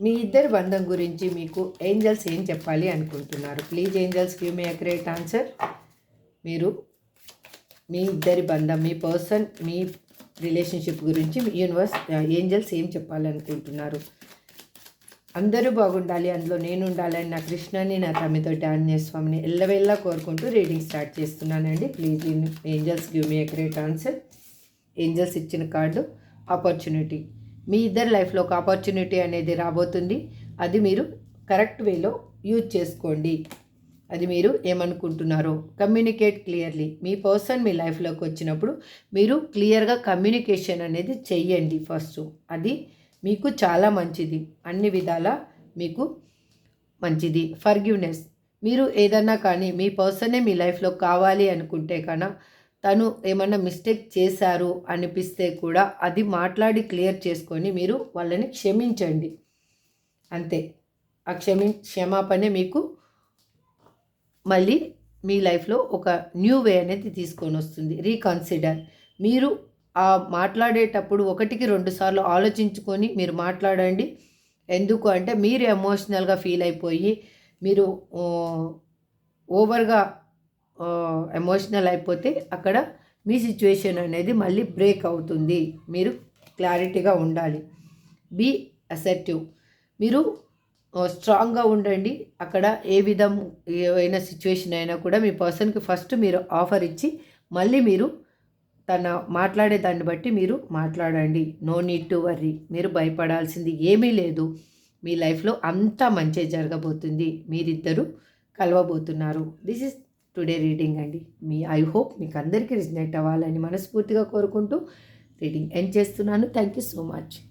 మీ ఇద్దరి బంధం గురించి మీకు ఏంజల్స్ ఏం చెప్పాలి అనుకుంటున్నారు? Please angels give me accurate answer. మీరు మీ ఇద్దరి బంధం మీ పర్సన్ మీ రిలేషన్షిప్ గురించి యూనివర్స్ ఏంజల్స్ ఏం చెప్పాలనుకుంటున్నారు అందరూ బాగుండాలి అందులో నేను ఉండాలని నా కృష్ణని నా తమ్మితో ఆంజనేయ స్వామిని ఎల్లవెల్లా కోరుకుంటూ రీడింగ్ స్టార్ట్ చేస్తున్నానండి. Please angels give me accurate answer. Angels ఇచ్చిన కార్డు ఆపర్చునిటీ. మీ ఇద్దరి లైఫ్లో ఒక ఆపర్చునిటీ అనేది రాబోతుంది. అది మీరు కరెక్ట్ వేలో యూజ్ చేసుకోండి. అది మీరు ఏమనుకుంటున్నారో కమ్యూనికేట్ క్లియర్లీ మీ పర్సన్ మీ లైఫ్లోకి వచ్చినప్పుడు మీరు క్లియర్గా కమ్యూనికేషన్ అనేది చెయ్యండి ఫస్ట్ అది మీకు చాలా మంచిది. అన్ని విధాల మీకు మంచిది. ఫర్గివ్నెస్ మీరు ఏదన్నా కానీ మీ పర్సనే మీ లైఫ్లో కావాలి అనుకుంటే కన్నా తను ఏమన్నా మిస్టేక్ చేశారు అనిపిస్తే కూడా అది మాట్లాడి క్లియర్ చేసుకొని మీరు వాళ్ళని క్షమించండి. అంతే. ఆ క్షమి క్షమాపణే మీకు మళ్ళీ మీ లైఫ్లో ఒక న్యూ వే అనేది తీసుకొని వస్తుంది. రీకన్సిడర్. మీరు ఆ మాట్లాడేటప్పుడు ఒకటికి రెండు సార్లు ఆలోచించుకొని మీరు మాట్లాడండి. ఎందుకు అంటే మీరు ఎమోషనల్గా ఫీల్ అయిపోయి మీరు ఓవర్గా ఎమోషనల్ అయిపోతే అక్కడ మీ సిచ్యువేషన్ అనేది మళ్ళీ బ్రేక్ అవుతుంది. మీరు క్లారిటీగా ఉండాలి. బీ అసెప్టివ్ మీరు స్ట్రాంగ్గా ఉండండి. అక్కడ ఏ విధం ఏవైనా సిచ్యువేషన్ అయినా కూడా మీ పర్సన్కి ఫస్ట్ మీరు ఆఫర్ ఇచ్చి మళ్ళీ మీరు తన మాట్లాడే దాన్ని బట్టి మీరు మాట్లాడండి. నో నీడ్ టు వర్రీ మీరు భయపడాల్సింది ఏమీ లేదు. మీ లైఫ్లో అంతా మంచి జరగబోతుంది. మీరిద్దరూ కలవబోతున్నారు. దిస్ ఇస్ టుడే రీడింగ్ అండి. మీ ఐ హోప్ మీకు అందరికీ రిజనెక్ట్ అవ్వాలని మనస్ఫూర్తిగా కోరుకుంటూ రీడింగ్ ఎండ్ చేస్తున్నాను. Thank you so much.